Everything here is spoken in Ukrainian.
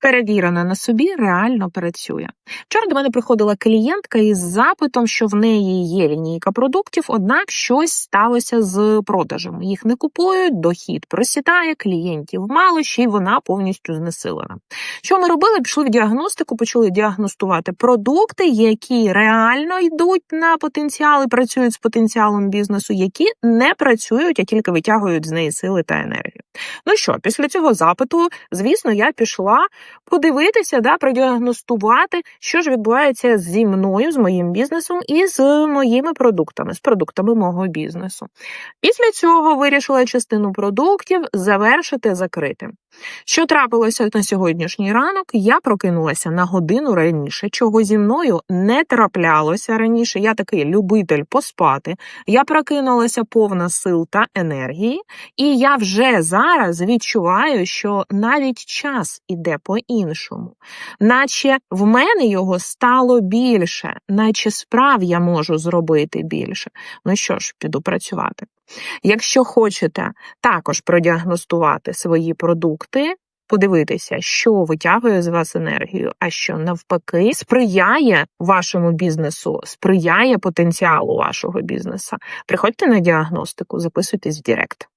перевірена на собі, реально працює. Вчора до мене приходила клієнтка із запитом, що в неї є лінійка продуктів, однак щось сталося з продажем. Їх не купують, дохід просідає, клієнтів мало, ще й вона повністю знесилена. Що ми робили? Пішли в діагностику, почали діагностувати продукти, які реально йдуть на потенціал і працюють з потенціалом бізнесу, які не працюють, а тільки витягують з неї сили та енергію. Ну що, після цього запиту, звісно, я пішла подивитися, да, продіагностувати, що ж відбувається зі мною, з моїм бізнесом і з моїми продуктами, з продуктами мого бізнесу. Після цього вирішила частину продуктів завершити закрити. Що трапилося на сьогоднішній ранок? Я прокинулася на годину раніше, чого зі мною не траплялося раніше. Я такий любитель поспати. Я прокинулася повна сил та енергії, і я вже зараз відчуваю, що навіть час іде по-іншому, наче в мене його стало більше, наче справ я можу зробити більше. Ну що ж, піду працювати. Якщо хочете також продіагностувати свої продукти, подивитися, що витягує з вас енергію, а що навпаки сприяє вашому бізнесу, сприяє потенціалу вашого бізнесу. Приходьте на діагностику, записуйтесь в Директ.